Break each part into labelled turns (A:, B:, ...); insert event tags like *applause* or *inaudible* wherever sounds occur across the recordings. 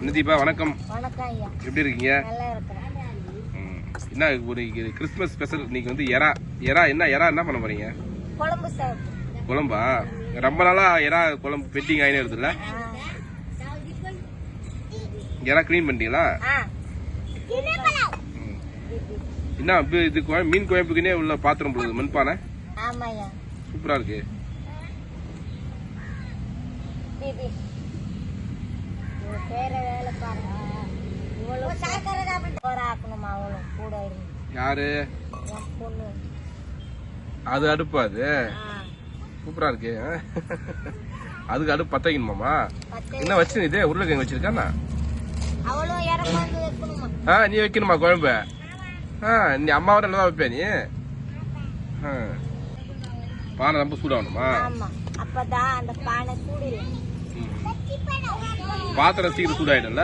A: என்ன தீபா வணக்கம்.
B: வணக்கம் ஐயா.
A: எப்படி இருக்கீங்க?
B: நல்லா இருக்கிறேன்
A: ம். என்ன ஒரு இது கிறிஸ்மஸ் ஸ்பெஷல்? இன்னைக்கு வந்து எறா எறா என்ன எறா என்ன பண்ண போறீங்க?
B: குழம்பு சாப்பிட்டு
A: குழம்பா? ரொம்ப நாளா எறா குழம்பு பெட்டிங் ஆயினே இருக்குதுல்ல எறா க்ளீன் பண்ணிட்டீங்களா?
B: ஆ.
A: ம். என்ன இது- இது குழ- மீன் குழம்புக்குன்னே உள்ள பாத்திரம் போடுது மண்பானை.
B: ஆமாய்யா.
A: சூப்பரா இருக்கு.
B: பிபி வேற வேலை பாருங்க இவ்வளவு போற ஆக்கணுமா அவளும் கூட இருந்து
A: யாரு? அது அடுப்பு அது? சூப்பரா இருக்கு. ஆ? அதுக்கு அடுப்பு பத்த வைக்கணுமாமா
B: பத்து
A: என்ன வச்சு இதே உருளைக்கிழங்கு வச்சிருக்கானா ஆ நீ வைக்கணுமா குழம்பு? ஆ நீ அம்மாவோட நல்லா வைப்பே நீ? ஆ. பானை ரொம்ப சூடாகணுமா?
B: ஆமா. அப்பதான் அந்த பானை.
A: பாத்திரம் சீக்கிரம் சூடாயிடும்ல?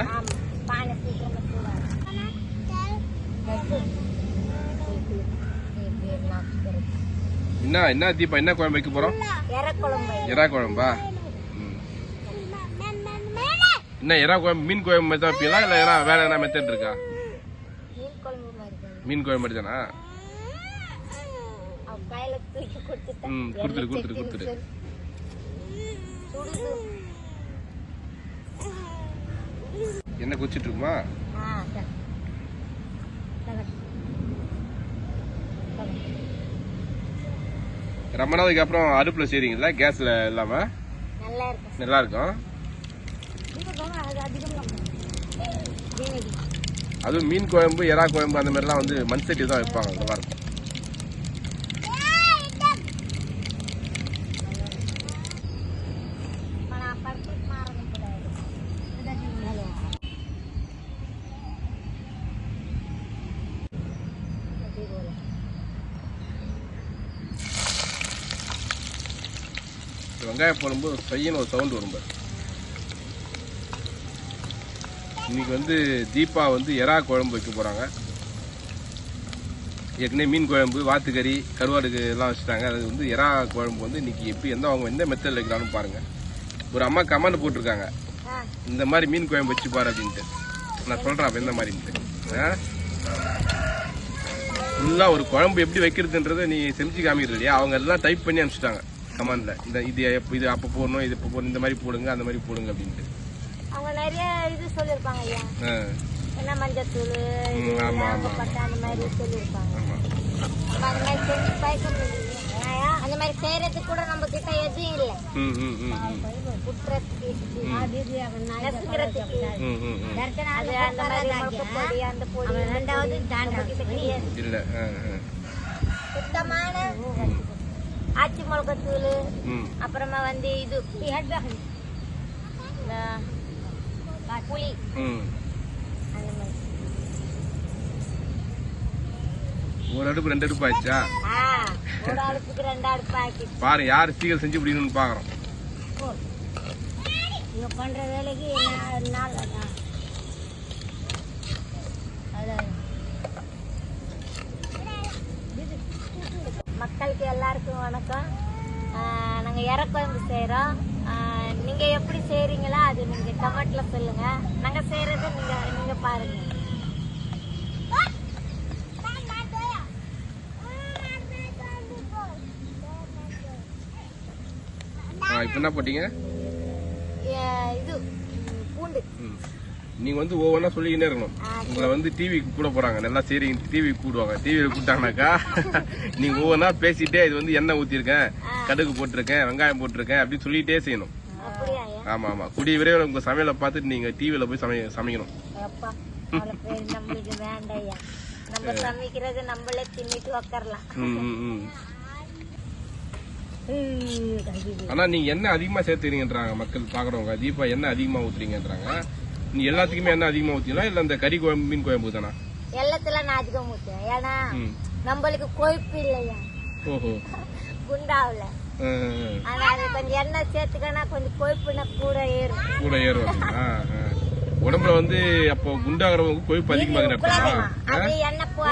A: என்ன என்ன தீபா என்ன குழம்பு வைக்க போறோம்? எறா குழம்பா. என்ன எறா குழம்பு மீன் குழம்பு மெத்தட் வைப்பீங்களா? இல்ல எறா வேற என்ன மெத்தட் இருக்கா?
B: மீன் குழம்பு மாதிரி தான்.
A: ம், கொடுத்துரு, கொடுத்துரு, கொடுத்துரு. என்ன குச்சிட்டு இருக்குமா. ரொம்ப நாளைக்கு அப்புறம் அடுப்புல செய்றீங்களா கேஸ்ல இல்லாம?
B: நல்லா இருக்கும்.
A: அதுவும் மீன் குழம்பு எறா குழம்பு அந்த மாதிரிலாம் வந்து மண் சட்டி தான் வைப்பாங்க நல்லா இருக்கும் வெங்காயம் போடும்போது பையன் ஒரு சவுண்ட் வரும் பாரு. இன்னைக்கு வந்து தீபா வந்து எறா குழம்பு வைக்க போறாங்க. ஏற்கனவே மீன் குழம்பு வாத்துக்கறி கருவாடுக்கு எல்லாம் வச்சுட்டாங்க. அது வந்து எறா குழம்பு வந்து இன்னைக்கு எப்படி எந்த அவங்க எந்த மெத்தடில் வைக்கிறான்னு பாருங்க. ஒரு அம்மா கமெண்ட் போட்டிருக்காங்க. இந்த மாதிரி மீன் குழம்பு வச்சு பாரு அப்படின்ட்டு. நான் சொல்றேன் அப்ப எந்த மாதிரின்ட்டு. ஃபுல்லாக ஒரு குழம்பு எப்படி வைக்கிறதுன்றதை நீ செஞ்சு காமிக்கிறது இல்லையா? அவங்க எல்லாம் டைப் பண்ணி அனுப்பிச்சிட்டாங்க. கமெண்ட்ல இந்த இது எப்ப இது அப்போ போடணும் இது இப்போ போடணும் இந்த மாதிரி போடுங்க அந்த மாதிரி போடுங்க அப்படின்ட்டு.
B: அவங்க நிறைய இது சொல்லியிருப்பாங்க ஐயா என்ன மஞ்சத்தூள் இது
A: ம், ஆமா, ஆமா.
B: பட்டை அந்த மாதிரி சொல்லியிருப்பாங்க.
A: ஆமா.
B: நம்ம அந்த மாதிரி செஞ்சு பயக்க முடியல அந்த மாதிரி செய்யறதுக்கு கூட நம்ம கிட்ட எதுவும் இல்லை.
A: ம் ம் ம் ம்.
B: குற்றத்துக்கு நசுக்கிறதுக்கு.
A: ம் ம் ம்.
B: அது அந்த மாதிரி மிளகு பொடி அந்த பொடி ரெண்டாவது சுத்தமான ஆச்சி மிளகாத்தூள் அப்புறமா வந்து இது புளி.
A: ம்.
B: அந்த மாதிரி.
A: ஒரு அடுப்பு ரெண்டு அடுப்பு ஆயிடுச்சா?
B: ஒரு அடுப்புக்கு ரெண்டு அடுப்பு ஆக்கி
A: பாரு யார் சீக்கிரம் செஞ்சு முடிக்கணும்னு பார்க்குறோம்
B: இவங்க பண்ற வேலைக்கு நாள் வணக்கம். ஆஹ் நாங்க இறக்குழம்பு செய்றோம். ஆஹ் நீங்க எப்படி செய்றீங்களோ அது நீங்க கமெண்ட்ல சொல்லுங்க. நாங்க செய்யறதை நீங்க நீங்க பாருங்க.
A: ஆ இப்போ என்ன போட்டீங்க?
B: இது பூண்டு.
A: நீங்க வந்து ஒவ்வொன்றா சொல்லிக்கிட்டே இருக்கணும். உங்களை வந்து டிவிக்கு கூட போறாங்க. நல்லா சரிங்க டிவிக்கு கூடுவாங்க. டிவியில் கூப்பிட்டாங்கனாக்கா *laughs* நீங்க ஒவ்வொன்றா பேசிட்டே இது வந்து எண்ணெய் ஊத்திருக்கேன் கடுகு போட்டிருக்கேன் வெங்காயம் போட்டிருக்கேன் அப்படின்னு சொல்லிட்டே செய்யணும். ஆமா ஆமா. கூடிய விரைவில் உங்க சமையலை பார்த்துட்டு நீங்க டிவியில போய் சமை சமைக்கணும்.
B: நம்ம சமைக்கிறது நம்மளே தின்னுட்டு உக்காரலாம்.
A: ஆனா நீங்க எண்ணெய் அதிகமா சேர்த்துறீங்கன்றாங்க மக்கள் பாக்குறவங்க. தீபா எண்ணெய் அதிகமா ஊத்துறீங்கன்றாங்க. நீ எல்லாத்துக்குமே எண்ணெய் அதிகமா ஊத்திக்கலாம் இல்ல இந்த கறி குழம்பு மீன் குழம்பு தானா?
B: எல்லாத்துல நான் அதிகம் ஊற்றுவேன் ஏன்னா. நம்மளுக்கு கொழுப்பு இல்லையா?
A: ஓஹோ.
B: குண்டாவில். ஆனா அது கொஞ்சம் எண்ணெய் சேர்த்துக்கனா கொஞ்சம் கொழுப்புனா கூட ஏறும்.
A: கூட ஏறும். உடம்புல வந்து அப்போ குண்டாகிறவங்க கொழுப்பு அதிகமாக
B: அது எண்ணெய் போ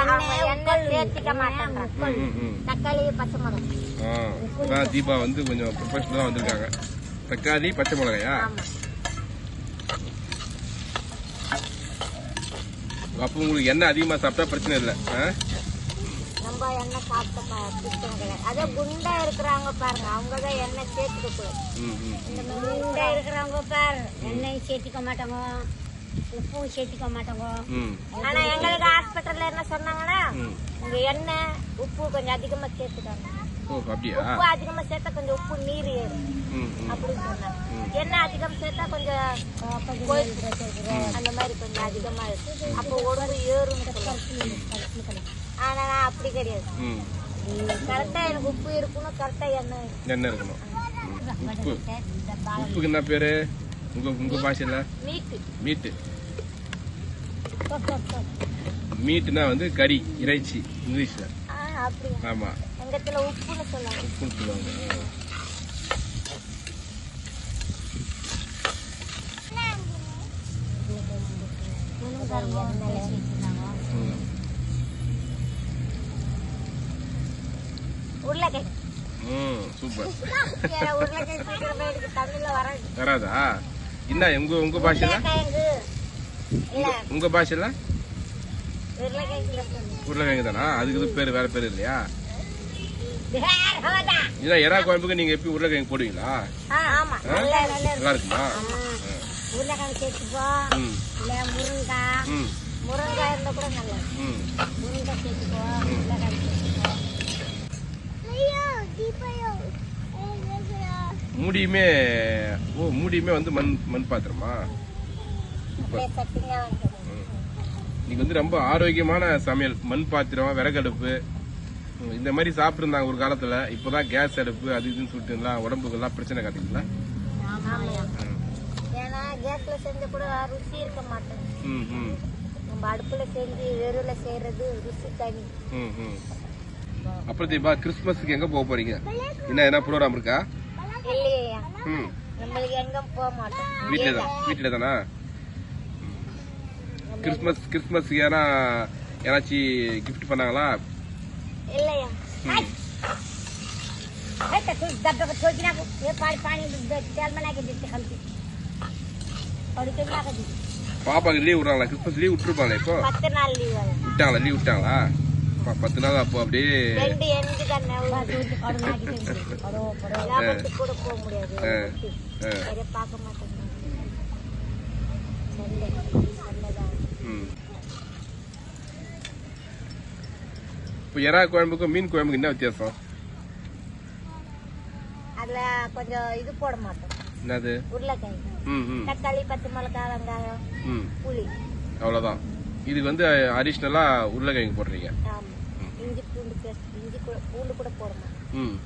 B: எண்ணெய் சேர்த்துக்க மாட்டேன்றான்
A: ம், ம், ம்.
B: தக்காளி பச்சை மிளகாய்.
A: தீபா வந்து கொஞ்சம் ப்ரொஃபஷனலாக வந்திருக்காங்க. தக்காளி பச்சை மிளகாயா? அப்போ உங்களுக்கு எண்ணெய் அதிகமா சாப்பிட்டா பிரச்சனை இல்லை?
B: நம்ம எண்ணெய் சாப்பிட்ட ப- பிரச்சனை கிடையாது. அதே குண்டா இருக்கிறாங்க பாருங்க. அவங்க தான் எண்ணெய் சேர்த்துக்க குண்டா இருக்கிறவங்க பாரு. எண்ணெயும் சேர்த்துக்க மாட்டாங்க. உப்பும் சேர்த்துக்க மாட்டாங்க. ஆனா எங்களுக்கு ஹாஸ்பிட்டல்ல என்ன சொன்னாங்கன்னா உங்க எண்ணெய் உப்பு கொஞ்சம் அதிகமா சேர்த்துக்காங்க. உப்பு அதிகமா சேர்த்தா கொஞ்சம் உப்பு நீர் ஏறும். அப்படின்னு சொன்னாங்க. எண்ணெய் அதிகம் சேர்த்தா கொஞ்சம் அந்த மாதிரி கொஞ்சம் அதிகமா இருக்கு. அப்போ உடம்பு சொல்லுவாங்க ஆனா நான் அப்படி கிடையாது.
A: ம்.
B: கரெக்டா எனக்கு உப்பு இருக்கணும் கரெக்டா எண்ணெய்.
A: எண்ணெய் இருக்கணும். உப்பு. உப்புக்கு என்ன பேரு? உங்க உங்க பாஷையில
B: மீட்டு.
A: மீட்டு. மீட்டுனா வந்து கறி இறைச்சி இங்கிலீஷ்ல.
B: ஆ அப்படியா?
A: ஆமா.
B: எங்கத்துல உப்புன்னு சொல்லுவாங்க.
A: உப்புன்னு சொல்லுவாங்க.
B: உருளைக்கிழங்கு தமிழ்ல வராது?
A: வராதா என்ன உங்க உங்க பாஷையில உங்க பாஷையில
B: உருளைக்கிழங்கு
A: தானா? அதுக்கு பேர் வேற பேர் இல்லையா. இல்ல எறா குழம்புக்கு நீங்க எப்படி உருளைக்கிழங்கு போடுவீங்களா?
B: நல்லா
A: இருக்குமா
B: உருளைக்கிழங்கு சேர்த்துப்போம்
A: ம்
B: இல்ல முருங்காய்
A: ம்
B: முருங்காய் இருந்தா கூட நல்லது
A: ம்
B: முருங்காய் சேர்த்துக்குவோம் உருளைக்கிழங்கு சேர்த்துக்குவோம்
A: மூடியுமே ஓ மூடியுமே வந்து மண் மண் பாத்திரமா? நீங்க வந்து. ரொம்ப ஆரோக்கியமான சமையல். மண் பாத்திரம் விறகடுப்பு. இந்த மாதிரி சாப்பிட்டுருந்தாங்க ஒரு காலத்துல. இப்பதான் கேஸ் அடுப்பு அது இதுன்னு சொல்லிட்டு எல்லாம் உடம்புக்கு எல்லாம் பிரச்சனை காட்டுங்களா.
B: ஏன்னா கேஸ்ல செஞ்ச கூட ருசி இருக்க மாட்டேங்குது.
A: ம் ம்.
B: நம்ம அடுப்புல செஞ்சு வெறுல செய்யறது ருசி தனி
A: ம் ம் அப்புறம் தீபா கிறிஸ்மஸ்க்கு எங்க போக போறீங்க என்ன என்ன ப்ரோக்ராம் இருக்கா
B: இல்லையா
A: ம்
B: நம்மளுக்கு எங்கும் போக மாட்டோம்
A: வீட்டில தான் வீட்டில தானா கிறிஸ்மஸ் கிறிஸ்மஸ்க்கு ஏன்னா யாராச்சும் கிஃப்ட் பண்ணாங்களா
B: இல்லையா
A: ம் பாப்பாக்கு லீவ் விடுறாங்களா? கிறிஸ்மஸ் லீவ் விட்டுருப்பாங்களே இப்போ.
B: பத்து நாள் லீவ்
A: விட்டாங்களா லீவ் விட்டாங்களா பத்து நாள் அப்போ அப்படியே. இப்போ எறா குழம்புக்கும் மீன் குழம்புக்கு என்ன வித்தியாசம்?
B: அதுல கொஞ்சம் இது போட மாட்டோம்.
A: என்னது?
B: உருளைக்கிழங்கு. தக்காளி பச்சை மிளகாய் வெங்காயம்
A: ம்.
B: புளி.
A: அவ்வளோதான் இதுக்கு வந்து அடிஷ்னலா உருளைக்கிழங்கு போடுறீங்க.
B: இஞ்சி பூண்டு பேஸ்ட் இஞ்சி பூண்டு கூட போட மாட்டோம்
A: ம்.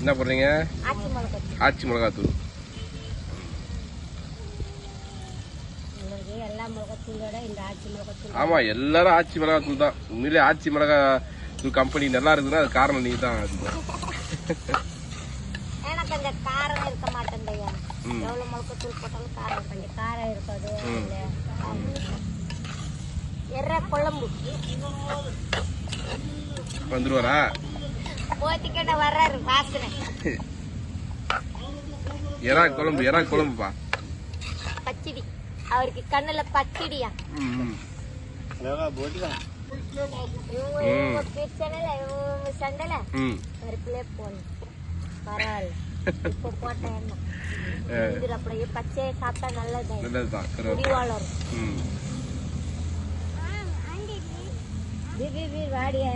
A: என்ன போடுறீங்க?
B: ஆச்சி மிளகாய்
A: ஆச்சி
B: ஆச்சி மிளகாத்தூள்.
A: ஆமா எல்லாரும் ஆச்சி மிளகாத்தூள் தான். உண்மையிலே ஆச்சி மிளகாத்தூள் கம்பெனி நல்லா இருக்குதுன்னா அது காரணம் நீ தான்
B: அந்த காரம் இருக்க மாட்டேன்டையா
A: ம்.
B: எவ்வளவு மிளகாத்தூள் போட்டாலும் காரம் கொஞ்சம் காரம் இருக்காது. எற குழம்பு.
A: வந்துருவாரா?
B: போத்திக்கிட்ட வர்றாரு வாசனை.
A: எறா குழம்பு எறா குழம்புப்பா.
B: பச்சடி. அவருக்கு கண்ணுல பச்சடியா. இவங்க சண்டைல
A: ம்.
B: பருப்புலே போடணும் பரவாயில்ல. இப்போ போட்ட எண்ணெய் இது அப்படியே பச்சையை சாப்பிட்டா நல்லது.
A: நல்லதுதான் கரு-
B: முடி வளரும்
A: ம்
B: பிபி பி வாடிய.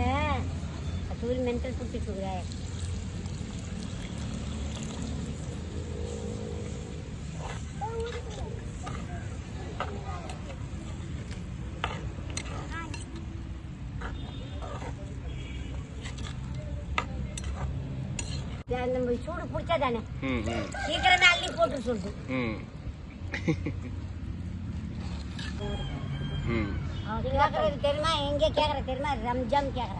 B: தூரி மென்டல் புட்டிட்டு இருக்கிறாய் நம்ம பிடிச்சா தானே
A: ம் ம்.
B: சீக்கிரமே அள்ளி போட்டு சொல்லுது கேக்குறது தெரியுமா? எங்க கேக்குற தெரியுமா? ரம்ஜான் கேக்குற.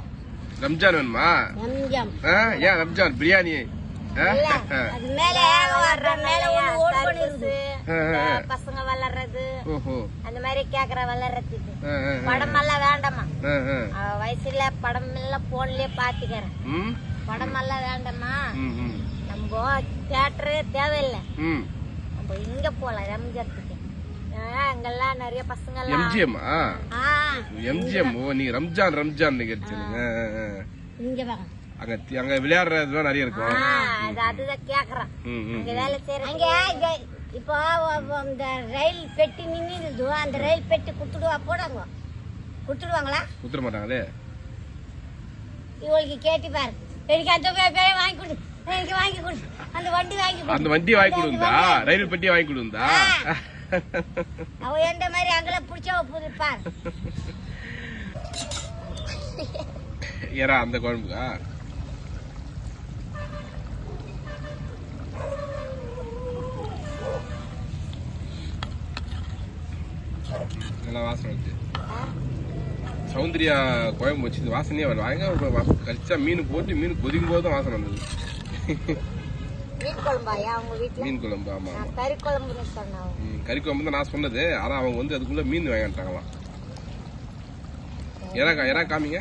A: ரம்ஜான் வேணுமா?
B: ரம்ஜான்.
A: ஆ, ஏன் ரம்ஜான்? பிரியாணி. ஆ?
B: இல்ல,
A: ஆ.
B: அது மேல வர்ற மேல ஒண்ணு ஓடு பண்ணிருது. பசங்க வளர்றது
A: ஓஹோ.
B: அந்த மாதிரி கேக்குற வளர்றதுக்கு. படம் எல்லாம் வேண்டாமா? வயசுல படம் எல்லாம் போன்லயே பாத்துக்கிறேன்.
A: ம்.
B: படம் எல்லாம் வேண்டாமா?
A: ம் ம்.
B: நம்ம தியேட்டரே தேவையில்லை.
A: ம்.
B: நம்ம இங்க போலாம் ரம்ஜத்துக்கு ஆ, அங்கெல்லாம் நிறைய பசங்க எல்லாம்
A: எம்ஜிஎம். ஓ நீங்க ரம்ஜான் ரம்ஜான் நிகழ்ச்சி
B: இங்க வா
A: அங்க அங்க விளையாடுறதுலாம் நிறைய இருக்கும்.
B: ஆ, அது அதுதான் கேக்குறேன். அங்க வேலை செய்யற
C: அங்க இங்க இப்போ இந்த ரயில் பெட்டி நின்றுது அந்த ரயில் பெட்டி கொடுத்துடுவா போடாங்க கொடுத்துடுவாங்களா
A: குத்துற மாட்டாங்களே.
C: இவளுக்கு கேட்டு பாரு. எனக்கு அந்த பே- பேரை வாங்கி வாங்கி கொடு. அந்த வண்டி வாங்கி கொடு.
A: அந்த வண்டியை வாங்கி கொடுந்தா ரயில் பெட்டியை வாங்கி கொடுந்தா *laughs*
C: அவ எந்த மாதிரி அங்கெல்லாம் பிடிச்சவ புது பாரு.
A: ஏறா அந்த குழம்புக்கா? நல்லா வாசனை வருது சௌந்தர்யா குழம்பு வச்சு வாசனையே வரல. வாங்க. கடிச்சா மீன் போட்டு மீன் கொதிக்கும் போது தான் வாசனை வந்தது.
B: மீன்
A: குழம்பு ஆமா
B: கறி
A: ம், கறி குழம்பு தான் நான் சொன்னது. ஆனா அவங்க வந்து அதுக்குள்ள மீன் வாங்கிட்டாங்களாம். எறா கா- எறா காமிங்க.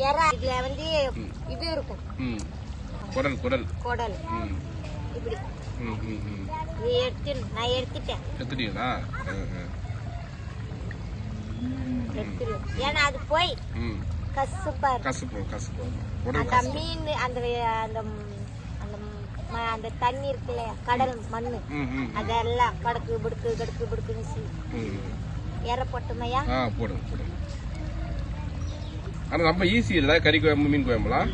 B: எறா இதுல வந்து இது இருக்கும்.
A: குடல் குடல்.
B: குடல். இப்படி. எடுத்து நான் எடுத்துட்டேன்.
A: எடுத்துட்டீங்களா
B: ஏன்னா அது போய் கசுப்பா
A: கசப்பு கசப்பு
B: அந்த மீன் அந்த அந்த அந்த தண்ணி இருக்கு இல்லையா? கடல் மண்ணு. அதெல்லாம் கடக்கு பிடுக்கு கடுக்கு பிடுக்குன்னு எற போட்டுமையா?
A: ஆ போடுங்க போடுங்க. ஆனா ரொம்ப ஈஸி இல்ல. கறி குழம்பு மீன் குழம்புலாம்.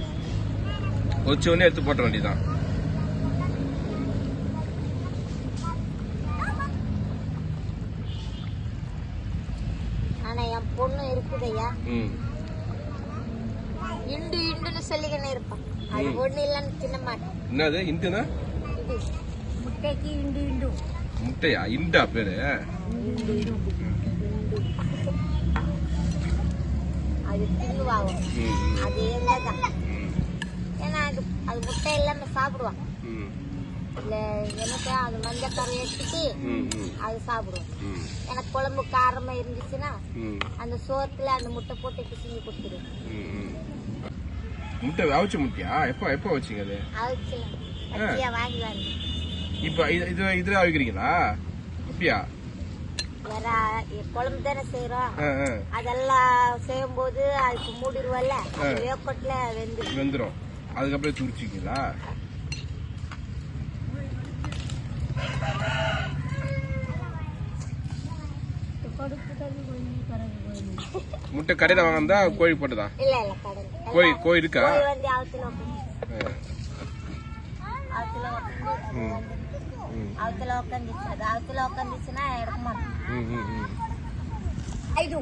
A: வச்ச உடனே எடுத்து போட்ட வேண்டியதான்
B: ஆனா என் பொண்ணு இருக்குதையா
A: ம்.
B: இண்டு இண்டுன்னு சொல்லிக்கினே இருப்பான் அது ஒண்ணு இல்லைன்னு தின்ன மாட்டேன்
A: என்னது? இந்துனா?
B: இது
C: முட்டைக்கு இண்டு இண்டு.
A: முட்டையா? இண்டா பேரு?
B: அது தின்னுவாகும் அது எங்கதான்
A: ம்
B: ஏன்னா அது அது முட்டை இல்லாம சாப்பிடுவான் இல்ல எனக்கு அது மஞ்சள் கரை எடுத்துட்டு அது சாப்பிடுவோம் எனக்கு குழம்பு காரமா இருந்துச்சுன்னா அந்த சோத்துல அந்த முட்டை போட்டு பிசிஞ்சு கொடுத்துருவேன்.
A: முட்டை அவிச்ச முட்டையா? எப்போ எப்போ வச்சீங்க அது? இப்போ இது இது இதுல அவிக்கிறீங்களா? அப்படியா
B: குழம்பு தானே செய்யறோம் அதெல்லாம் செய்யும்போது அதுக்கு மூடிடுவோம்ல வெந்து
A: வெந்துடும் அதுக்கப்புறம் துரிச்சிங்களா முட்டை கடையில் வாங்கினா கோழி போட்டதா?
B: இல்ல இல்ல கடல்
A: கோழி கோழி இருக்கா?
B: கோழி வந்து ஆத்துல உட்காந்து
A: ஆ.
B: ஆத்துல உட்காந்து
A: ம் ம்
B: ஆத்துல உட்காந்துச்சு அது ஆத்துல உட்காந்துச்சுன்னா எடுக்க மாட்டோம்
A: ம் ம் ம்
C: ஐது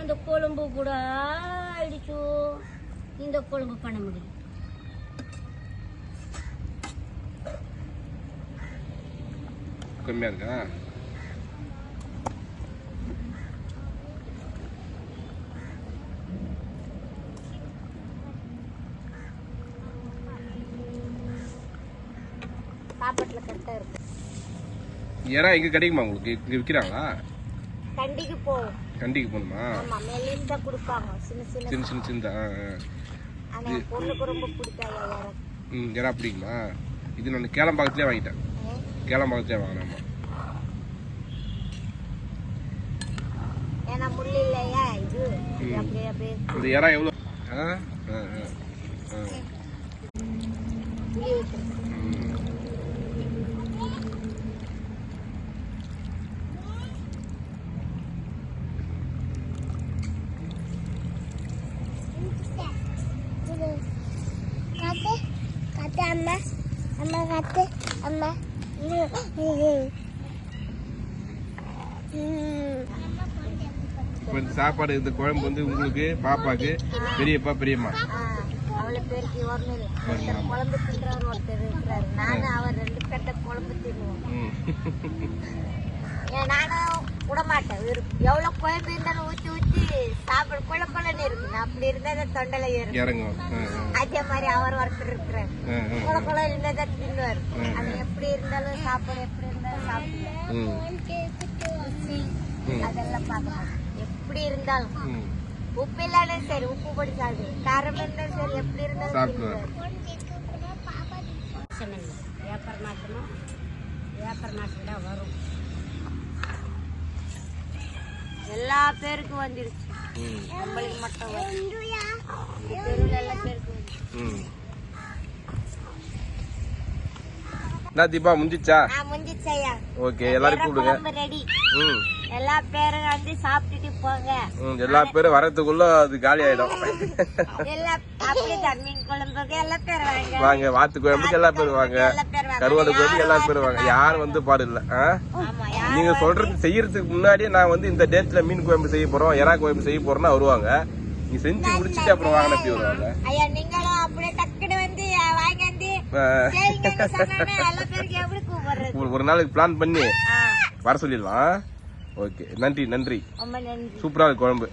C: அந்த குழம்பு கூட ஆயிடுச்சு. இந்த குழம்பு பண்ண முடியும்
A: கம்மியா இருக்கா?
B: சாப்பாட்டுல கரெக்டா இருக்கும்
A: ஏறா இங்க கிடைக்குமா உங்களுக்கு? இங்க விற்கிறாங்களா
B: கண்டிக்கு போகும்
A: கண்டிக்கு போகணுமா?
B: ஆமா மெல்லிசா கொடுப்பாங்க. சின்ன சின்ன
A: சின்ன சின்ன சின்ன.
B: ஆனா பொண்ணுக்கு ரொம்ப பிடிக்காது யாரும்
A: ம் ஏறா பிடிக்குமா? இது நான் கேளம்பாக்கத்துலேயே வாங்கிட்டேன். கேளம்பாக்கத்துலேயே வாங்கினேன்
B: ஏன்னா முள் இல்லையா? இது. அப்படியே அப்படியே.
A: இந்த இறா எவ்வளோ? ஆ ஆ ஆ.
B: புளி வைக்கிறது
A: ம்.
C: கத்து கத்து அம்மா அம்மா கத்து அம்மா
A: இப்போ இந்த சாப்பாடு இந்த குழம்பு வந்து உங்களுக்கு பாப்பாக்கு பெரியப்பா பெரியம்மா.
B: ஆ, அவ்வளவு பேருக்கு வரணும் இல்லை குழம்பு தின்றவர் ஒருத்தர் இருக்கிறாரு. நானும் அவர் ரெண்டு பேர்ட்ட குழம்பு தின்னுவோம். நானும் விட மாட்டேன் விருப்பம் எவ்வளவு குழம்பு இருந்தாலும் ஊத்தி ஊத்தி சாப்பிட குழ குழன்னு இருக்கு அப்படி இருந்தா தான் தொண்டல
A: இறங்கும்.
B: அதே மாதிரி அவர் ஒருத்தர் இருக்கிறார்.
A: ஆ, ஆ.
B: குழ குழ இருந்தா தான் தின்னுவார் அது எப்படி இருந்தாலும் சாப்பாடு எப்படி இருந்தாலும் சாப்பிடுவார்
A: ம்,
B: ருசி,
A: ம்.
B: அதெல்லாம் பார்க்க மாட்டேன் எப்படி இருந்தாலும். உப்பு இல்லாலும் சரி உப்பு போட்டு சாப்பிடுவேன் காரம் இருந்தாலும் சரி எப்படி இருந்தாலும்
C: வியாபாரம் மாற்றணும் வியாபாரம் மாற்றினா வரும்.
B: எல்லா பேருக்கும் வந்துருச்சு. நம்மளுக்கு மட்டும். தெருவுல எல்லா பேருக்கும் வந்துருச்சு.
A: ம். என்ன தீபா முடிஞ்சிச்சா
B: நான் முந்திச்சையா?
A: ஓகே எல்லாரும் கூப்பிடுங்க.
B: குழம்பு ரெடி.
A: ம்.
B: எல்லா பேரும் வந்து
A: ம், எல்லா பேரும் வரதுக்குள்ள அது காலி ஆயிடும்
B: வாங்க.
A: வாங்க வாத்து குழம்புக்கு எல்லா பேரும் வாங்க.
B: வாங்க.
A: கருவாடு குழம்புக்கு எல்லா பேரும் வாங்க. யாரும் வந்து பாடு இல்ல நீங்க சொல்றது செய்யறதுக்கு முன்னாடியே நான் வந்து இந்த டேட்ல மீன் குழம்பு செய்ய போறோம் எறா குழம்பு செய்ய போறோம்னா வருவாங்க. நீ செஞ்சு முடிச்சிட்டு அப்புறம் வாங்கின எப்படி வருவாங்க.
B: ஐயா நீங்களும் அப்படியே டக்குனு வந்து வாங்கி
A: ஒரு- ஒரு நாளைக்கு பிளான் பண்ணி வர சொல்லிடலாம். ஓகே நன்றி நன்றி.
B: ரொம்ப நன்றி.
A: சூப்பரா இருக்கு குழம்பு.